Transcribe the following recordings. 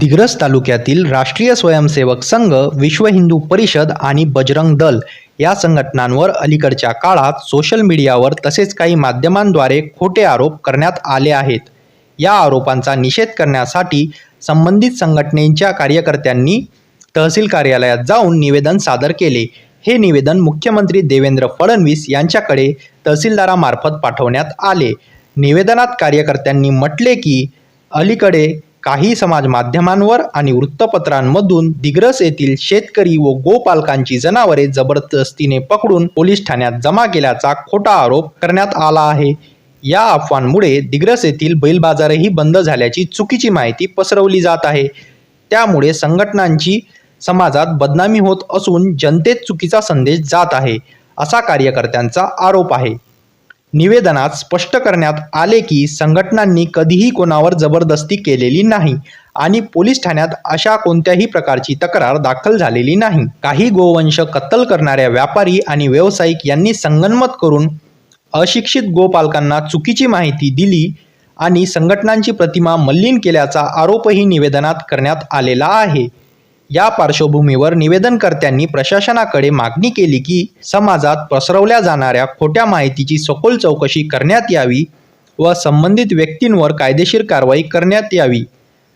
दिग्रस तालुक्यातील राष्ट्रीय स्वयंसेवक संघ विश्व हिंदू परिषद आणि बजरंग दल या संघटनांवर अलीकडच्या काळात सोशल मीडियावर तसेच काही माध्यमांद्वारे खोटे आरोप करण्यात आले आहेत. या आरोपांचा निषेध करण्यासाठी संबंधित संघटनेच्या कार्यकर्त्यांनी तहसील कार्यालयात जाऊन निवेदन सादर केले. हे निवेदन मुख्यमंत्री देवेंद्र फडणवीस यांच्याकडे तहसीलदारामार्फत पाठवण्यात आले. निवेदनात कार्यकर्त्यांनी म्हटले की अलीकडे काही समाज माध्यमांवर आणि वृत्तपत्रांमधून दिग्रस येथील शेतकरी व गोपालकांची जनावरे जबरदस्तीने पकडून पोलीस ठाण्यात जमा केल्याचा खोटा आरोप करण्यात आला आहे. या अफवांमुळे दिग्रस येथील बैल बाजारही बंद झाल्याची चुकीची माहिती पसरवली जात आहे. त्यामुळे संघटनांची समाजात बदनामी होत असून जनतेत चुकीचा संदेश जात आहे असा कार्यकर्त्यांचा आरोप आहे. निवेदनात स्पष्ट करण्यात आले की संघटनांनी कधीही कोणावर जबरदस्ती केलेली नाही आणि पोलीस ठाण्यात अशा कोणत्याही प्रकारची तक्रार दाखल झालेली नाही. काही गोवंश कत्तल करणाऱ्या व्यापारी आणि व्यावसायिक यांनी संगनमत करून अशिक्षित गोपालकांना चुकीची माहिती दिली आणि संघटनांची प्रतिमा मल्लीन केल्याचा आरोपही निवेदनात करण्यात आलेला आहे. या पार्श्वभूमीवर निवेदनकर्त्यांनी प्रशासनाकडे मागणी केली की समाजात पसरवल्या जाणाऱ्या खोट्या माहितीची सखोल चौकशी करण्यात यावी व संबंधित व्यक्तींवर कायदेशीर कारवाई करण्यात यावी.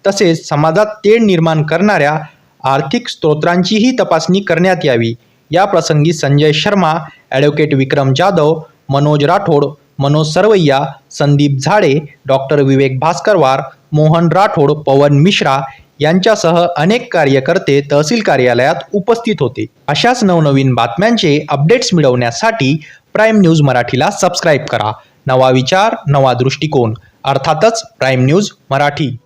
तसेच समाजात तेढ निर्माण करणाऱ्या आर्थिक स्त्रोतांचीही तपासणी करण्यात यावी. या प्रसंगी संजय शर्मा ॲडव्होकेट विक्रम जाधव मनोज राठोड मनोज सरवैया संदीप झाडे डॉक्टर विवेक भास्करवार मोहन राठोड पवन मिश्रा यांच्यासह अनेक कार्यकर्ते तहसील कार्यालयात उपस्थित होते. अशाच नवनवीन बातम्यांचे अपडेट्स मिळवण्यासाठी प्राईम न्यूज मराठीला सबस्क्राईब करा. नवा विचार नवा दृष्टिकोन. अर्थातच प्राईम न्यूज मराठी.